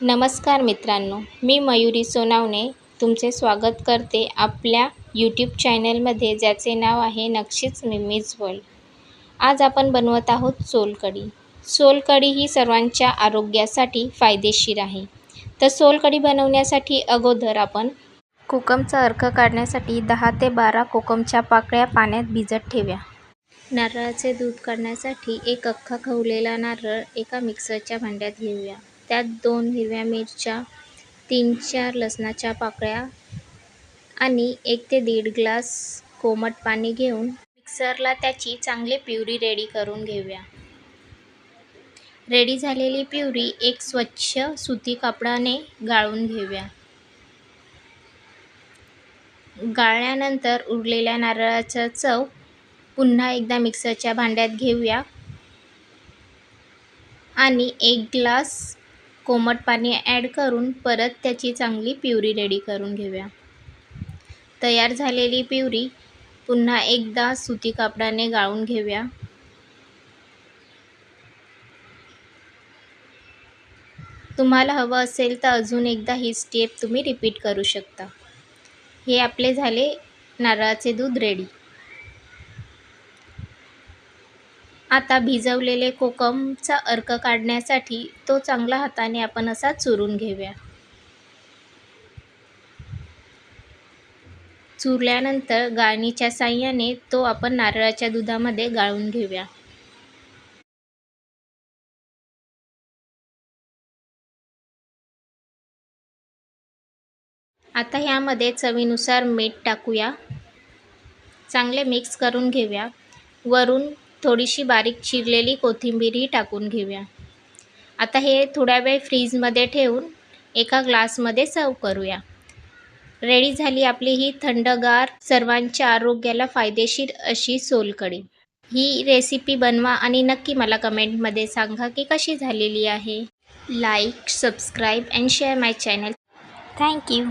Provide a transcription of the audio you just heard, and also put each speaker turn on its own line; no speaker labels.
नमस्कार मित्रांनो मी मयुरी सोनावणे तुमचे स्वागत करते आपल्या यूट्यूब चॅनलमध्ये ज्याचे नाव आहे नक्षीच मिमीज वर्ल्ड आज आपण बनवत आहोत सोलकढी. सोलकढी ही सर्वांच्या आरोग्यासाठी फायदेशीर आहे. तर सोलकढी बनवण्यासाठी अगोदर आपण कोकमचा अर्क काढण्यासाठी दहा ते बारा कोकमच्या पाकळ्या पाण्यात भिजत ठेव्या. नारळाचे दूध काढण्यासाठी एक अख्खा खवलेला नारळ एका मिक्सरच्या भांड्यात घेऊया. त्यात दोन हिरव्या मिरच्या तीन चार लसणाच्या पाकळ्या आणि एक ते दीड ग्लास कोमट पाणी घेऊन मिक्सरला त्याची चांगली प्युरी रेडी करून घेऊया. रेडी झालेली प्युरी एक स्वच्छ सुती कापडाने गाळून घेऊया. गाळल्यानंतर उरलेल्या नारळाचा चव पुन्हा एकदा मिक्सरच्या भांड्यात घेऊया. आणि एक ग्लास कोमट पाणी ॲड करून परत त्याची चांगली प्युरी रेडी करून घेऊया. तयार झालेली प्युरी पुन्हा एकदा सुती कापडाने गाळून घेऊया. तुम्हाला हवं असेल तर अजून एकदा ही स्टेप तुम्ही रिपीट करू शकता. हे आपले झाले नारळाचे दूध रेडी आता भिजवलेले कोकमचा अर्क काढण्यासाठी तो चांगला हाताने आपण असा चुरून घेऊया. चुरल्यानंतर गाळणीच्या साह्याने तो आपण नारळाच्या दुधामध्ये गाळून घेऊया. आता ह्यामध्ये चवीनुसार मीठ टाकूया. चांगले मिक्स करून घेऊया. वरून थोडीशी बारीक चिरलेली कोथिंबीरही टाकून घेऊया. आता हे थोड्या वेळ फ्रीजमध्ये ठेवून एका ग्लासमध्ये सर्व करूया. रेडी झाली आपली ही थंडगार सर्वांच्या आरोग्याला फायदेशीर अशी सोलकढी ही रेसिपी बनवा आणि नक्की मला कमेंटमध्ये सांगा की कशी झालेली आहे. Like subscribe and share my channel thank you